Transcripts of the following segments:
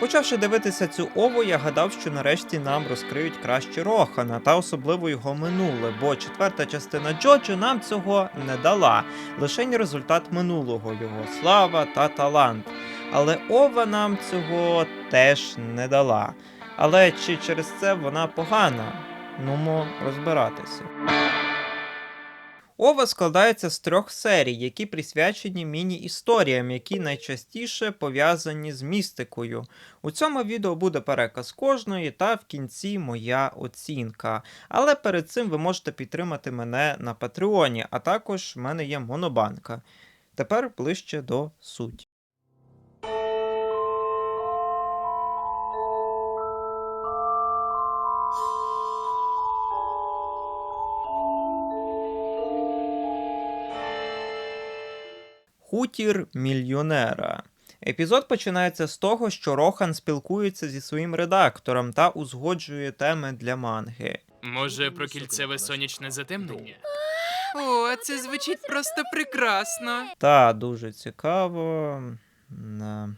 Почавши дивитися цю ову, я гадав, що нарешті нам розкриють краще Рохана та особливо його минуле, бо четверта частина Джоджо нам цього не дала, лише й результат минулого його слава та талант. Але Ова нам цього теж не дала. Але чи через це вона погана? Нумо розбиратися. Ова складається з трьох серій, які присвячені міні-історіям, які найчастіше пов'язані з містикою. У цьому відео буде переказ кожної та в кінці моя оцінка. Але перед цим ви можете підтримати мене на Патреоні, а також в мене є монобанка. Тепер ближче до суті. Хутір мільйонера. Епізод починається з того, що Рохан спілкується зі своїм редактором та узгоджує теми для манги. Може, про кільцеве сонячне затемнення? О, це звучить просто прекрасно. Та дуже цікаво. Да.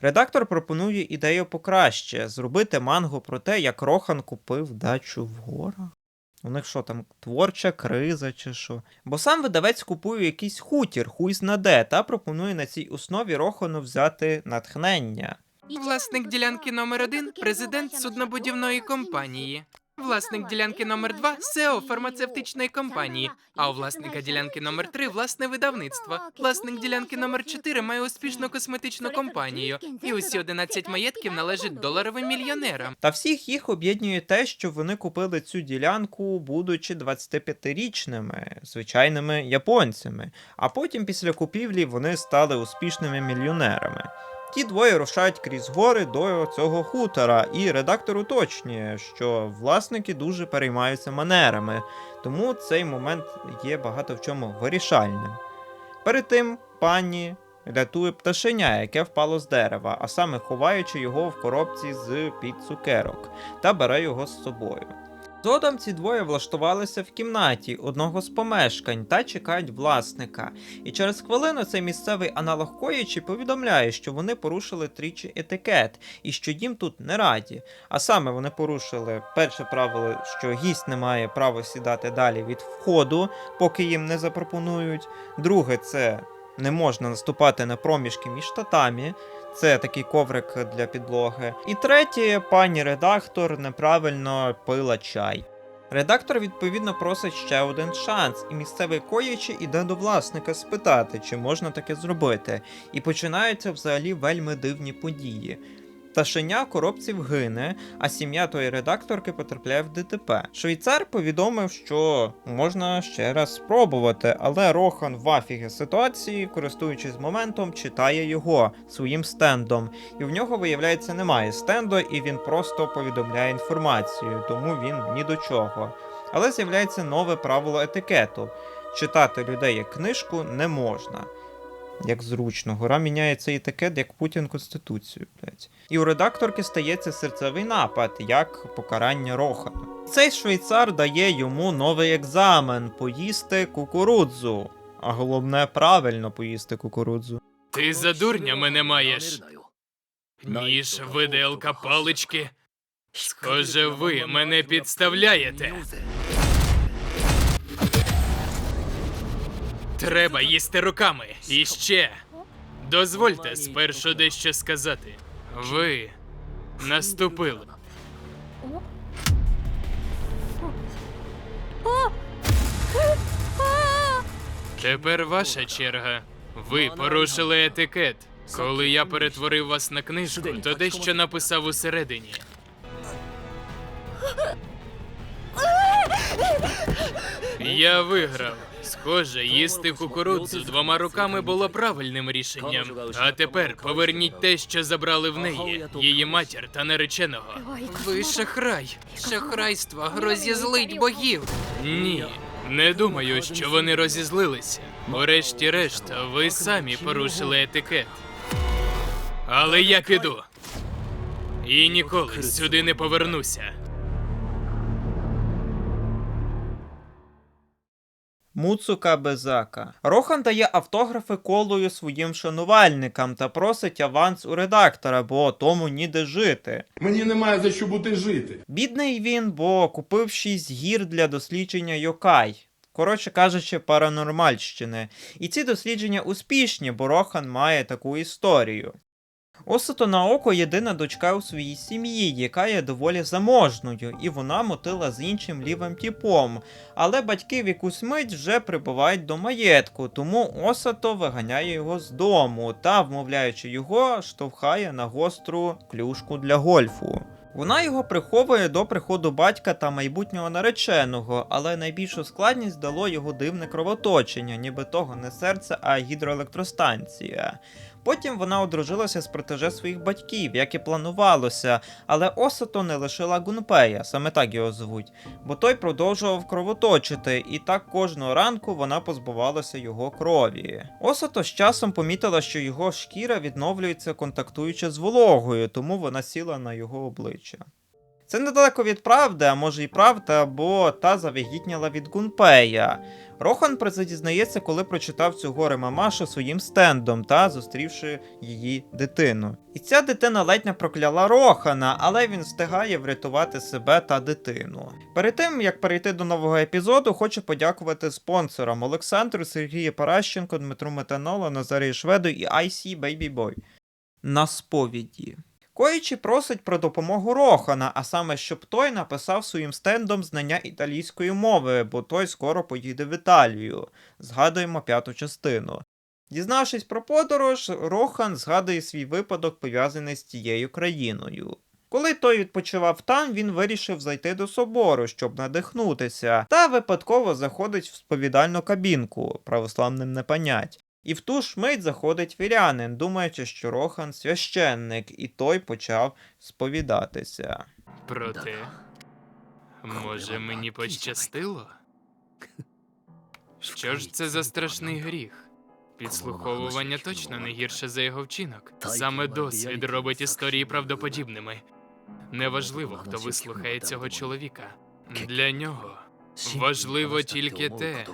Редактор пропонує ідею покраще зробити мангу про те, як Рохан купив дачу в горах. У них що там, творча криза чи що? Бо сам видавець купує якийсь хутір, хуй знаде, та пропонує на цій основі Рохану взяти натхнення. Власник ділянки номер один президент суднобудівної компанії. Власник ділянки номер два СЕО фармацевтичної компанії. А у власника ділянки номер три власне видавництво. Власник ділянки номер 4 має успішну косметичну компанію. І усі 11 маєтків належать доларовим мільйонерам. Та всіх їх об'єднує те, що вони купили цю ділянку, будучи 25-річними звичайними японцями, а потім після купівлі вони стали успішними мільйонерами. Ті двоє рушають крізь гори до цього хутора, і редактор уточнює, що власники дуже переймаються манерами, тому цей момент є багато в чому вирішальним. Перед тим пані рятує пташеня, яке впало з дерева, а саме ховаючи його в коробці з під цукерок, та бере його з собою. Згодом ці двоє влаштувалися в кімнаті одного з помешкань та чекають власника. І через хвилину цей місцевий аналог коїчі повідомляє, що вони порушили тричі етикет і що їм тут не раді. А саме вони порушили перше правило, що гість не має права сідати далі від входу, поки їм не запропонують. Друге, це не можна наступати на проміжки між татамі. Це такий коврик для підлоги. І третє, пані редактор неправильно пила чай. Редактор відповідно просить ще один шанс, і місцевий коячі іде до власника спитати, чи можна таке зробити. І починаються взагалі вельми дивні події. Пташеня в коробці вгине, а сім'я тої редакторки потрапляє в ДТП. Швейцар повідомив, що можна ще раз спробувати, але Рохан в афігі ситуації, користуючись моментом, читає його своїм стендом. І в нього, виявляється, немає стенду, і він просто повідомляє інформацію, тому він ні до чого. Але з'являється нове правило етикету: читати людей як книжку не можна. Як зручно, гора міняє цей етикет, як Путін Конституцію, блядь. І у редакторки стається серцевий напад, як покарання Рохану. Цей швейцар дає йому новий екзамен поїсти кукурудзу. А головне, правильно поїсти кукурудзу. Ти за дурня мене маєш. Ніж, виделка, палички. Схоже, ви мене підставляєте. Треба їсти руками. І ще. Дозвольте спершу дещо сказати. Ви наступили. Тепер ваша черга. Ви порушили етикет. Коли я перетворив вас на книжку, то дещо написав усередині. Я виграв. Схоже, їсти кукурудзу двома руками було правильним рішенням. А тепер поверніть те, що забрали в неї, її матір та нареченого. Ви шахрай. Шахрайство розізлить богів. Ні, не думаю, що вони розізлилися. Урешті-решт, ви самі порушили етикет. Але я піду. І ніколи сюди не повернуся. Муцука Безака. Рохан дає автографи колою своїм шанувальникам та просить аванс у редактора, бо тому ніде жити. Мені немає за що бути жити. Бідний він, бо купив шість гір для дослідження Йокай. Коротше кажучи, паранормальщини. І ці дослідження успішні, бо Рохан має таку історію. Осото Наоко єдина дочка у своїй сім'ї, яка є доволі заможною, і вона мотила з іншим лівим тіпом. Але батьки в якусь мить вже прибувають до маєтку, тому Осато виганяє його з дому та, вмовляючи його, штовхає на гостру клюшку для гольфу. Вона його приховує до приходу батька та майбутнього нареченого, але найбільшу складність дало його дивне кровоточення, ніби того не серце, а гідроелектростанція. Потім вона одружилася з протеже своїх батьків, як і планувалося, але Осато не лишила Гунпея, саме так його звуть, бо той продовжував кровоточити, і так кожного ранку вона позбувалася його крові. Осато з часом помітила, що його шкіра відновлюється контактуючи з вологою, тому вона сіла на його обличчя. Це недалеко від правди, а може і правда, бо та завагітніла від Гунпея. Рохан про це дізнається, коли прочитав цю горе мамашу своїм стендом та зустрівши її дитину. І ця дитина ледь не прокляла Рохана, але він встигає врятувати себе та дитину. Перед тим як перейти до нового епізоду, хочу подякувати спонсорам Олександру, Сергію Паращенко, Дмитру Метанола, Назарію Шведу і IC Baby Boy. На сповіді. Коїчі просить про допомогу Рохана, а саме щоб той написав своїм стендом знання італійської мови, бо той скоро поїде в Італію. Згадуємо п'яту частину. Дізнавшись про подорож, Рохан згадує свій випадок, пов'язаний з тією країною. Коли той відпочивав там, він вирішив зайти до собору, щоб надихнутися, та випадково заходить в сповідальну кабінку, православним не понять. І в ту ж мить заходить вірянин, думаючи, що Рохан священник, і той почав сповідатися. Проте, може мені пощастило? Що ж це за страшний гріх? Підслуховування точно не гірше за його вчинок. Саме досвід робить історії правдоподібними. Неважливо, хто вислухає цього чоловіка. Для нього важливо тільки те,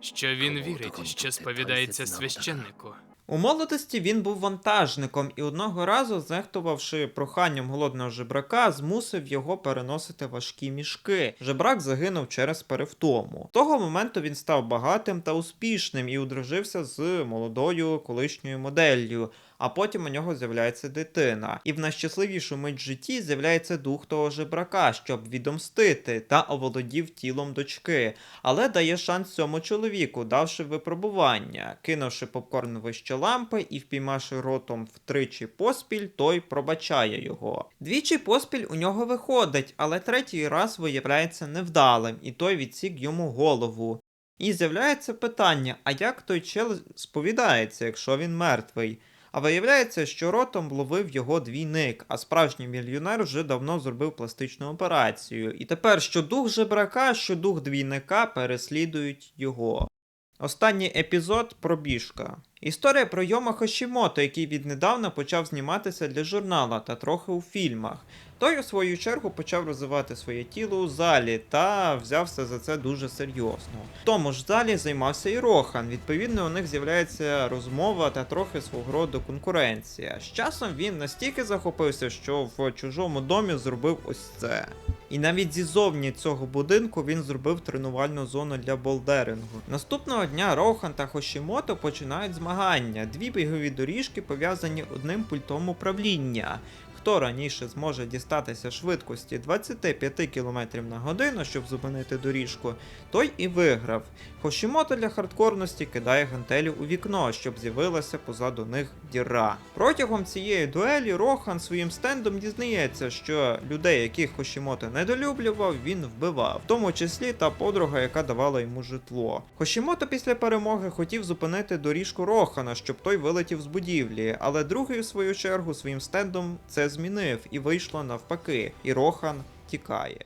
що він вірить, що сповідається священнику. У молодості він був вантажником і одного разу, знехтувавши проханням голодного жебрака, змусив його переносити важкі мішки. Жебрак загинув через перевтому. З того моменту він став багатим та успішним і одружився з молодою колишньою моделлю. А потім у нього з'являється дитина. І в найщасливішу мить житті з'являється дух того жебрака, щоб відомстити та оволодів тілом дочки, але дає шанс цьому чоловіку, давши випробування, кинувши попкорн вище лампи і впіймавши ротом втричі поспіль, той пробачає його. Двічі поспіль у нього виходить, але третій раз виявляється невдалим, і той відсік йому голову. І з'являється питання: а як той чел сповідається, якщо він мертвий? А виявляється, що ротом ловив його двійник, а справжній мільйонер вже давно зробив пластичну операцію. І тепер що дух жебрака, що дух двійника переслідують його. Останній епізод пробіжка. Історія про Йома Хошімото, який віднедавна почав зніматися для журнала та трохи у фільмах. Той, у свою чергу, почав розвивати своє тіло у залі та взявся за це дуже серйозно. В тому ж залі займався і Рохан. Відповідно, у них з'являється розмова та трохи свого роду конкуренція. З часом він настільки захопився, що в чужому домі зробив ось це. І навіть зізовні цього будинку він зробив тренувальну зону для болдерингу. Наступного дня Рохан та Хошімото починають змагання. Дві бігові доріжки пов'язані одним пультом управління. Хто раніше зможе дістатися швидкості 25 км на годину, щоб зупинити доріжку, той і виграв. Хошімото для хардкорності кидає гантелю у вікно, щоб з'явилася позаду них діра. Протягом цієї дуелі Рохан своїм стендом дізнається, що людей, яких Хошімото недолюблював, він вбивав, в тому числі та подруга, яка давала йому житло. Хошімото після перемоги хотів зупинити доріжку Рохана, щоб той вилетів з будівлі, але другий, у свою чергу, своїм стендом це змінив і вийшло навпаки, і Рохан тікає.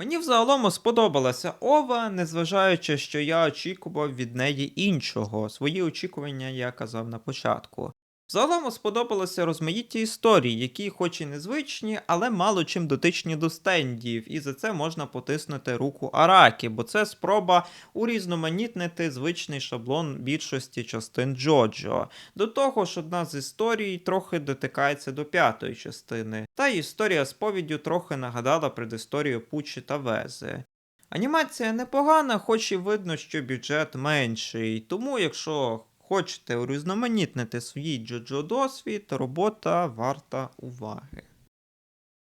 Мені взагалом сподобалася Ова, незважаючи, що я очікував від неї іншого. Свої очікування я казав на початку. Загалом сподобалося розмаїття історій, які, хоч і незвичні, але мало чим дотичні до стендів, і за це можна потиснути руку Аракі, бо це спроба урізноманітнити звичний шаблон більшості частин Джоджо. До того ж, одна з історій трохи дотикається до п'ятої частини, та історія сповіддю трохи нагадала предісторію Пучі та Вези. Анімація непогана, хоч і видно, що бюджет менший, тому якщо хочете урізноманітнити свій джоджо досвід, робота варта уваги.